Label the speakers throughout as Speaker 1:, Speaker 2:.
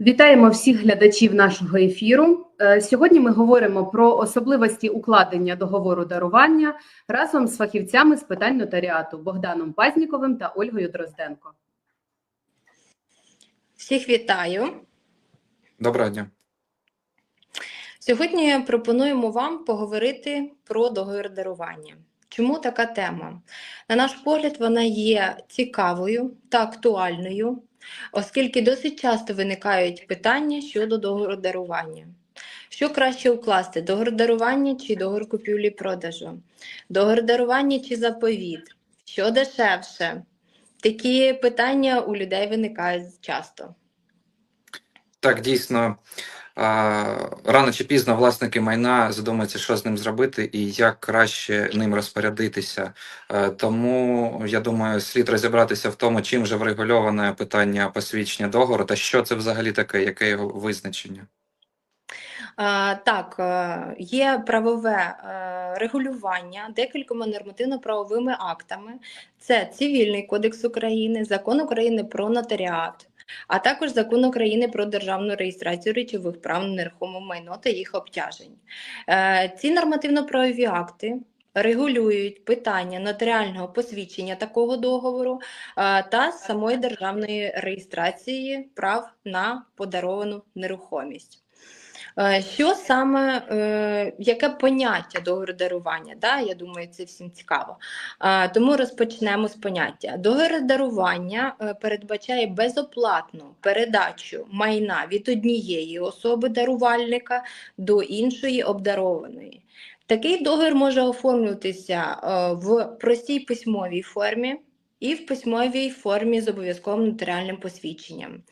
Speaker 1: Вітаємо всіх глядачів нашого ефіру. Е, Сьогодні ми говоримо про особливості укладення договору дарування разом з фахівцями з питань нотаріату Богданом Пазніковим та Ольгою Дрозденко.
Speaker 2: Всіх вітаю.
Speaker 3: Доброго дня.
Speaker 2: Сьогодні пропонуємо вам поговорити про договір дарування. Чому така тема? На наш погляд, вона є цікавою та актуальною, оскільки досить часто виникають питання щодо договору дарування. Що краще укласти: договор дарування чи договор купівлі-продажу? договор дарування чи заповіт? Що дешевше? Такі питання у людей виникають часто.
Speaker 3: Так, дійсно, рано чи пізно власники майна задумаються, що з ним зробити і як краще ним розпорядитися. Е, Тому я думаю, слід розібратися в тому, чим же врегульоване питання посвідчення договору та що це взагалі таке, яке його визначення.
Speaker 2: Так, е, є правове е, регулювання декількома нормативно-правовими актами. Це Цивільний кодекс України, Закон України про нотаріат, а також Закон України про державну реєстрацію речових прав на нерухоме майно та їх обтяжень. Е, Ці нормативно-правові акти регулюють питання нотаріального посвідчення такого договору е, та самої державної реєстрації прав на подаровану нерухомість. Е, Що саме, е, яке поняття договору дарування? Да? Я думаю, це всім цікаво. Е, Тому розпочнемо з поняття. Договір дарування е, передбачає безоплатну передачу майна від однієї особи дарувальника до іншої обдарованої. Такий договір може оформлюватися в простій письмовій формі і в письмовій формі з обов'язковим нотаріальним посвідченням.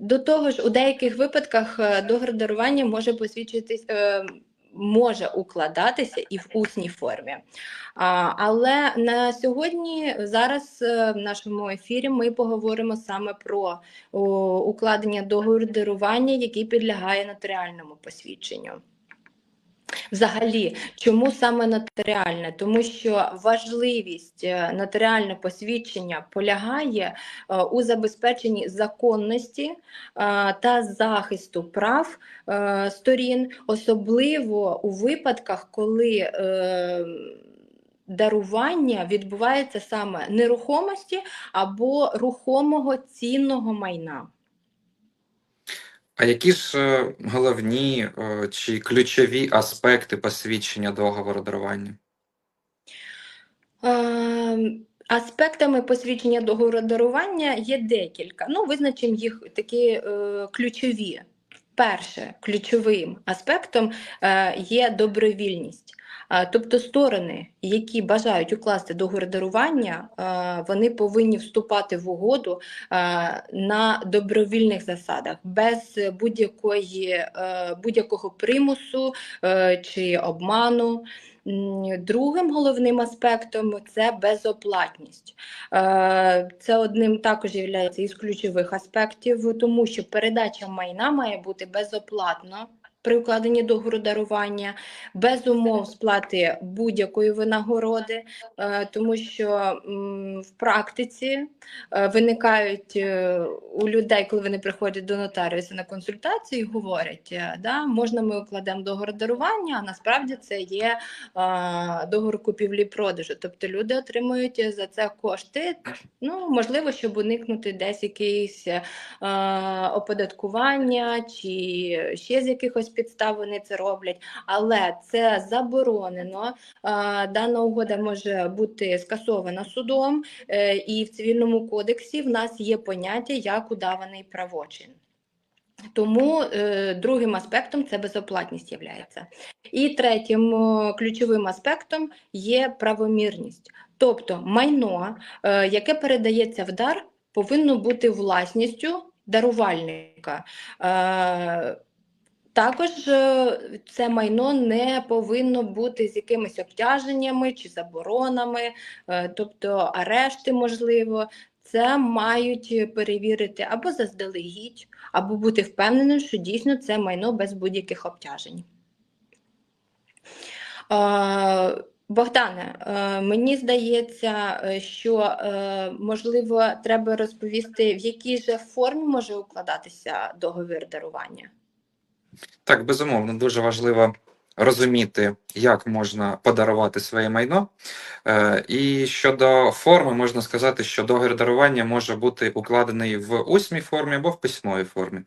Speaker 2: До того ж, у деяких випадках е, може посвідчитись, е, може укладатися і в усній формі. А, Але на сьогодні, зараз е, в нашому ефірі, ми поговоримо саме про о, укладення договору дарування, який підлягає нотаріальному посвідченню. Взагалі, чому саме нотаріальне? Тому що важливість е, нотаріального посвідчення полягає е, у забезпеченні законності е, та захисту прав сторін, особливо у випадках, коли дарування відбувається саме нерухомості або рухомого цінного майна.
Speaker 3: А які ж е, головні е, чи ключові аспекти посвідчення договору дарування?
Speaker 2: Ем, Аспектами посвідчення договору дарування є декілька. Ну, визначимо їх такі е, ключові. Перше, ключовим аспектом є добровільність. Тобто сторони, які бажають укласти договір дарування, вони повинні вступати в угоду на добровільних засадах, без будь-якої, е, будь-якого примусу е, чи обману. Другим головним аспектом це безоплатність. Е, Це одним також є із ключових аспектів, тому що передача майна має бути безоплатно при укладенні договору дарування, без умов сплати будь-якої винагороди, е, тому що в практиці е, виникають е, у людей, коли вони приходять до нотаріуса на консультацію, і говорять, да, можна ми укладемо договор дарування, а насправді це є договор купівлі-продажу. Тобто люди отримують за це кошти, ну, можливо, щоб уникнути десь якісь оподаткування чи ще з якихось підстав вони це роблять, але це заборонено. Дана угода може бути скасована судом, е, і в цивільному кодексі в нас є поняття як удаваний правочин. Тому е, другим аспектом це безоплатність є. І третім о, ключовим аспектом є правомірність. Тобто майно, е, яке передається в дар, повинно бути власністю дарувальника. Е, також е, це майно не повинно бути з якимись обтяженнями чи заборонами, е, тобто арешти, можливо. Це мають перевірити або заздалегідь, або бути впевненим, що дійсно це майно без будь-яких обтяжень. Е, Богдане, мені здається, що можливо треба розповісти, в якій же формі може укладатися договір дарування.
Speaker 3: Так, безумовно, дуже важливо розуміти, як можна подарувати своє майно. Е, І щодо форми, можна сказати, що договір дарування може бути укладений в усній формі або в письмовій формі.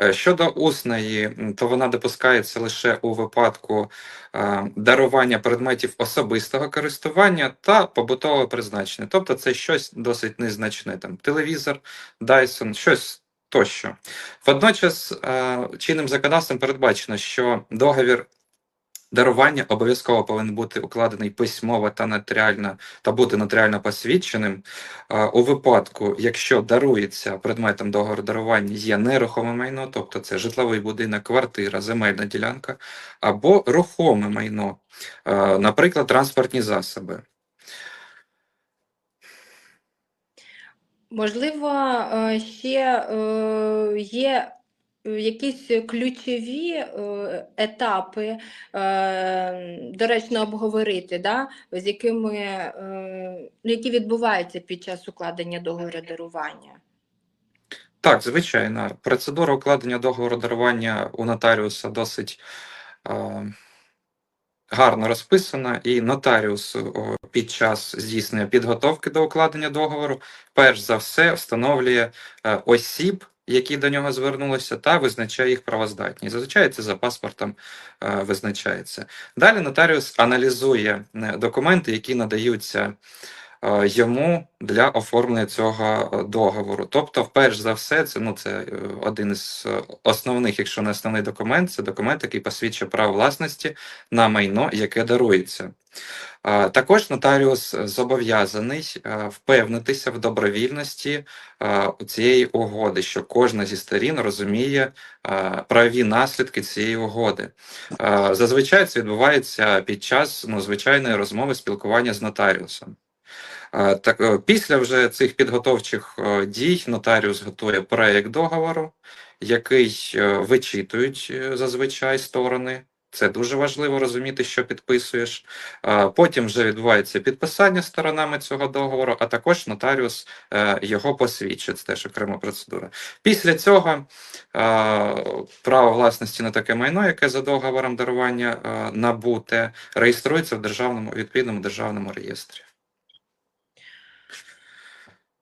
Speaker 3: Е, Щодо усної, то вона допускається лише у випадку е, дарування предметів особистого користування та побутового призначення. Тобто це щось досить незначне, там телевізор, Dyson, щось тощо. Водночас е, чинним законодавством передбачено, що договір дарування обов'язково повинен бути укладений письмово та нотаріально та бути нотаріально посвідченим. Е, У випадку, якщо дарується предметом договору дарування є нерухоме майно, тобто це житловий будинок, квартира, земельна ділянка, або рухоме майно, е, наприклад, транспортні засоби.
Speaker 2: Можливо, е, ще е, є е, якісь ключові етапи, доречно обговорити, да, з якими, е, які відбуваються під час укладення договору дарування.
Speaker 3: Так, звичайно, процедура укладення договору дарування у нотаріуса досить гарно розписана, і нотаріус під час здійснення підготовки до укладення договору, перш за все, встановлює е, осіб, які до нього звернулися, та визначає їх правоздатність. Зазвичай це за паспортом е, визначається. Далі нотаріус аналізує е, документи, які надаються йому для оформлення цього е, договору. Тобто, перш за все, це ну це е, один із е, основних, якщо не основний документ, це документ, який посвідчує право власності на майно, яке дарується. Е, Також нотаріус зобов'язаний е, впевнитися в добровільності е, цієї угоди, що кожна зі сторін розуміє е, правові наслідки цієї угоди. Е, Зазвичай це відбувається під час ну, звичайної розмови спілкування з нотаріусом. Е, Так, е, після вже цих підготовчих е, дій нотаріус готує проект договору, який вичитують зазвичай сторони. Це дуже важливо розуміти, що підписуєш. Потім вже відбувається підписання сторонами цього договору, а також нотаріус його посвідчить. Це теж окрема процедура. Після цього право власності на таке майно, яке за договором дарування набуте, реєструється в державному відповідному державному реєстрі.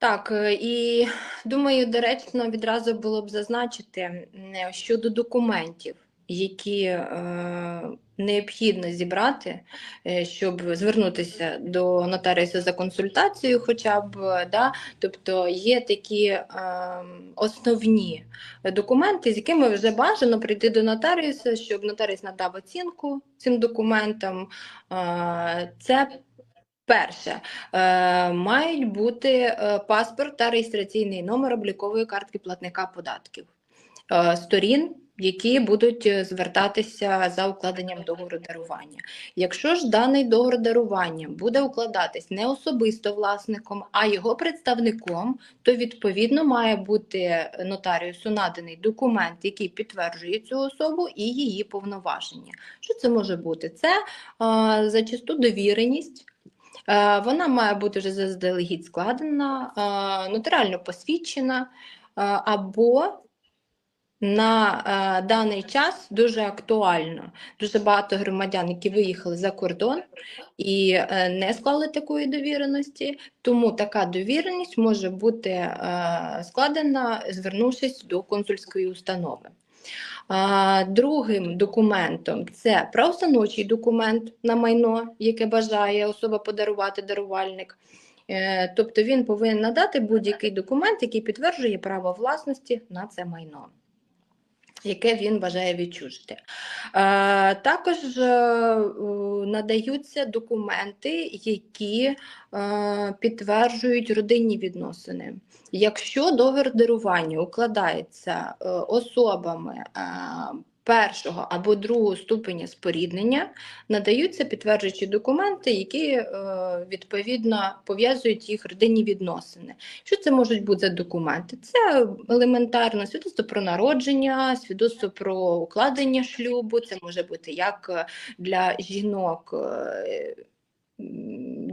Speaker 2: Так, е, і думаю, доречно відразу було б зазначити щодо документів, які е, необхідно зібрати, е, щоб звернутися до нотаріуса за консультацією, хоча б да, тобто є такі е, основні документи, з якими вже бажано прийти до нотаріуса, щоб нотаріус надав оцінку цим документам. Е, це перше. Е, мають бути е, паспорт та реєстраційний номер облікової картки платника податків е, сторін, які будуть звертатися за укладенням договору дарування. Якщо ж даний договор дарування буде укладатись не особисто власником, а його представником, то відповідно має бути нотаріусу наданий документ, який підтверджує цю особу і її повноваження. Що це може бути? Це зачасту довіреність. Е, Вона має бути вже заздалегідь складена, е, нотаріально посвідчена, е, або на даний час дуже актуально. Дуже багато громадян, які виїхали за кордон і не склали такої довіреності, тому така довіреність може бути складена, звернувшись до консульської установи. Другим документом це правоустановчий документ на майно, яке бажає особа подарувати дарувальник. Е, Тобто він повинен надати будь-який документ, який підтверджує право власності на це майно, яке він бажає відчужити. Е, Також е, надаються документи, які е, підтверджують родинні відносини. Якщо договір дарування укладається особами першого або другого ступеня споріднення, надаються підтверджуючі документи, які е, відповідно пов'язують їх родинні відносини. Що це можуть бути за документи? Це елементарно свідоцтво про народження, свідоцтво про укладення шлюбу. Це може бути як е, для жінок.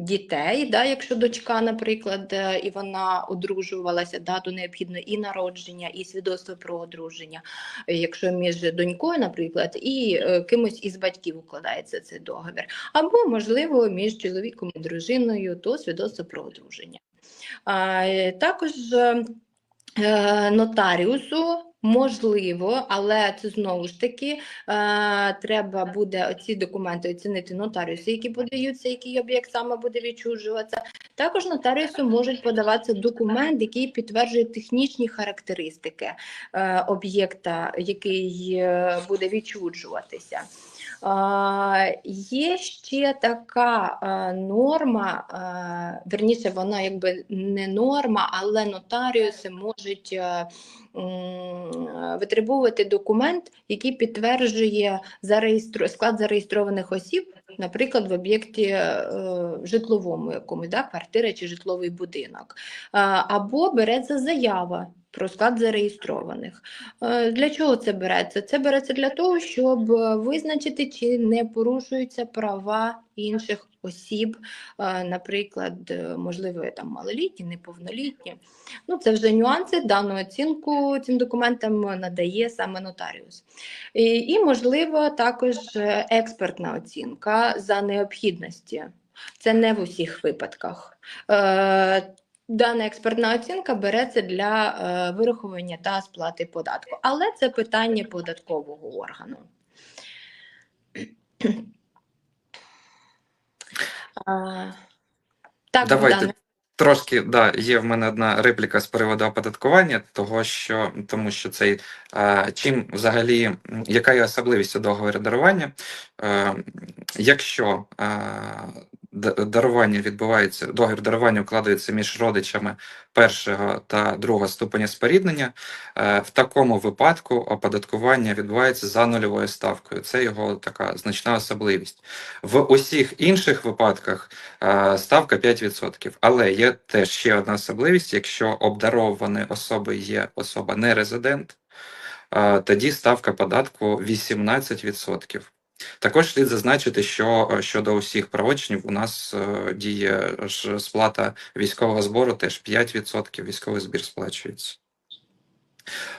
Speaker 2: Дітей, да, якщо дочка, наприклад, е, і вона одружувалася, да, то необхідно і народження, і свідоцтво про одруження. Е, Якщо між донькою, наприклад, і е, кимось із батьків укладається цей договір, або, можливо, між чоловіком і дружиною, то свідоцтво про одруження. Також нотаріусу можливо, але це знову ж таки е, треба буде ці документи оцінити нотаріуси, які подаються, який об'єкт саме буде відчужуватися. Також нотаріусу можуть подаватися документ, який підтверджує технічні характеристики е, об'єкта, який е, буде відчуджуватися. Є ще така норма, верніше, вона якби не норма, але нотаріуси можуть е, витребувати документ, який підтверджує склад зареєстрованих осіб, наприклад, в об'єкті е, житловому якомусь, да, квартира чи житловий будинок, або береться заява. Про склад зареєстрованих. Е, Для чого це береться? Це береться для того, щоб е, визначити, чи не порушуються права інших осіб, е, наприклад, можливо, там малолітні, неповнолітні. Ну, це вже нюанси. Дану оцінку цим документам надає саме нотаріус. І, і можливо, також експертна оцінка за необхідності. Це не в усіх випадках. Дана експертна оцінка береться для е, вирахування та сплати податку, але це питання податкового органу. А, так,
Speaker 3: Давайте
Speaker 2: Богдане.
Speaker 3: Трошки да, є в мене одна репліка з приводу оподаткування, того що тому що цей е, чим взагалі яка є особливість у договору дарування? Е, якщо е, дарування відбувається, договір дарування укладається між родичами першого та другого ступеня споріднення, е, в такому випадку оподаткування відбувається за нульовою ставкою. Це його така значна особливість. В усіх інших випадках е, ставка 5%. Але є теж ще одна особливість: якщо обдарованою особою є особа не резидент, е, тоді ставка податку 18%. Також слід зазначити, що е, щодо усіх правочинів у нас е, діє ж сплата військового збору, теж 5% військовий збір сплачується.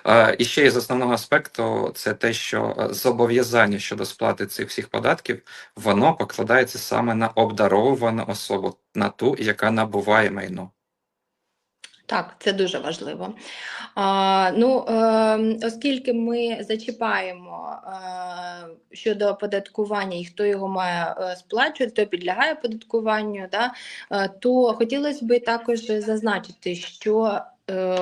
Speaker 3: Е, І ще із основного аспекту це те, що зобов'язання щодо сплати цих всіх податків воно покладається саме на обдаровану особу, на ту, яка набуває майно.
Speaker 2: Так, це дуже важливо. А, ну, е, оскільки ми зачіпаємо е, щодо оподаткування і хто його має е, сплачувати, хто підлягає оподаткуванню, да, е, то хотілося б також зазначити, що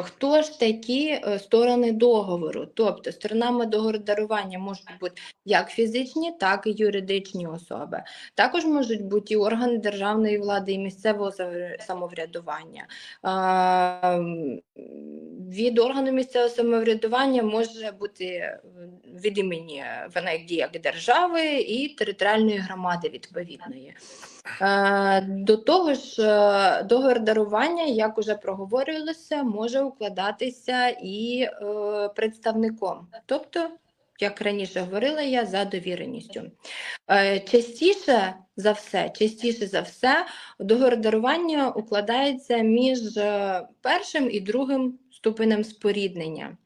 Speaker 2: хто ж такі е, сторони договору. Тобто сторонами договору дарування можуть бути як фізичні, так і юридичні особи. Також можуть бути і органи державної влади, і місцевого самовря- самоврядування. Від органу місцевого самоврядування може бути е, від імені вона як діє держави і територіальної громади відповідної. Е, До того ж, е, договір дарування, як уже проговорювалося, може укладатися і е, представником, тобто, як раніше говорила я, за довіреністю. Е, Частіше за все, частіше за все, договір дарування укладається між е, першим і другим ступенем споріднення.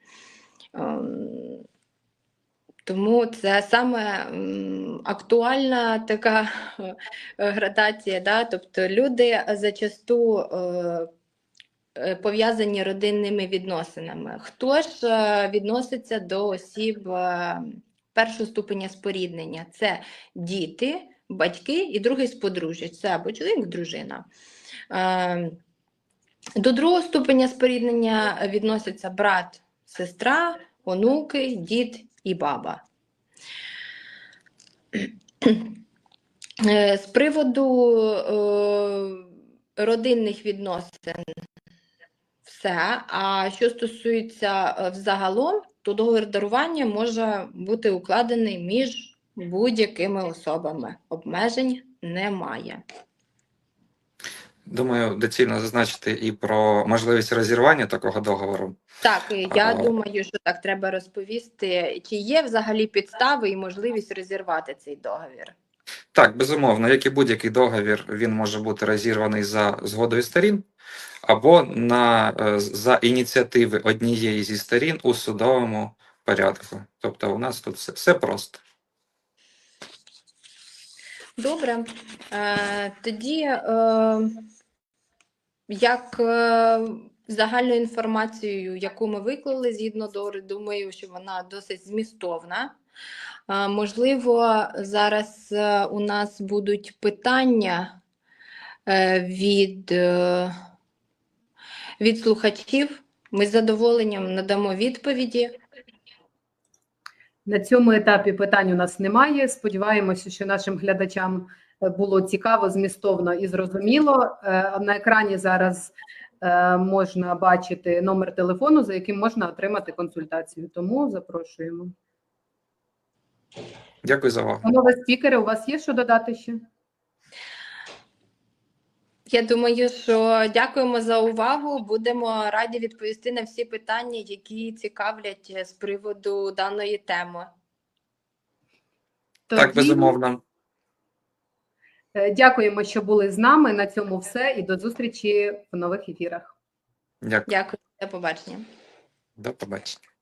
Speaker 2: Тому це саме актуальна така е, градація. Да? Тобто люди зачасту е, е, пов'язані родинними відносинами. Хто ж відноситься до осіб першого ступеня споріднення? Це діти, батьки і другий з подружжя. Це або чоловік, дружина. До другого ступеня споріднення відносяться брат, сестра, онуки, дід і баба. Е, З приводу е, родинних відносин все. А що стосується е, взагалом, то договір дарування може бути укладений між будь-якими особами. Обмежень немає.
Speaker 3: Думаю, доцільно зазначити і про можливість розірвання такого договору.
Speaker 2: Так, я
Speaker 3: Ага.
Speaker 2: думаю, що так треба розповісти, чи є взагалі підстави і можливість розірвати цей договір.
Speaker 3: Так, безумовно, як і будь-який договір, він може бути розірваний за згодою сторін або на, е, за ініціативи однієї зі сторін у судовому порядку. Тобто у нас тут все, все просто.
Speaker 2: Добре. Е, тоді, е, як е, загальною інформацією, яку ми виклали згідно до думаю, що вона досить змістовна. Е, можливо, зараз е, у нас будуть питання від, від слухачів. Ми з задоволенням надамо відповіді.
Speaker 1: На цьому етапі питань у нас немає. Сподіваємося, що нашим глядачам було цікаво, змістовно і зрозуміло. Е, На екрані зараз е, можна бачити номер телефону, за яким можна отримати консультацію. Тому запрошуємо.
Speaker 3: Дякую за увагу.
Speaker 1: Панове спікери, у вас є що додати ще?
Speaker 2: Я думаю, що дякуємо за увагу. Будемо раді відповісти на всі питання, які цікавлять з приводу даної теми.
Speaker 3: Так, безумовно.
Speaker 1: Е, Дякуємо, що були з нами. На цьому все і до зустрічі в нових ефірах.
Speaker 3: Дякую.
Speaker 2: Дякую, до побачення.
Speaker 3: До побачення.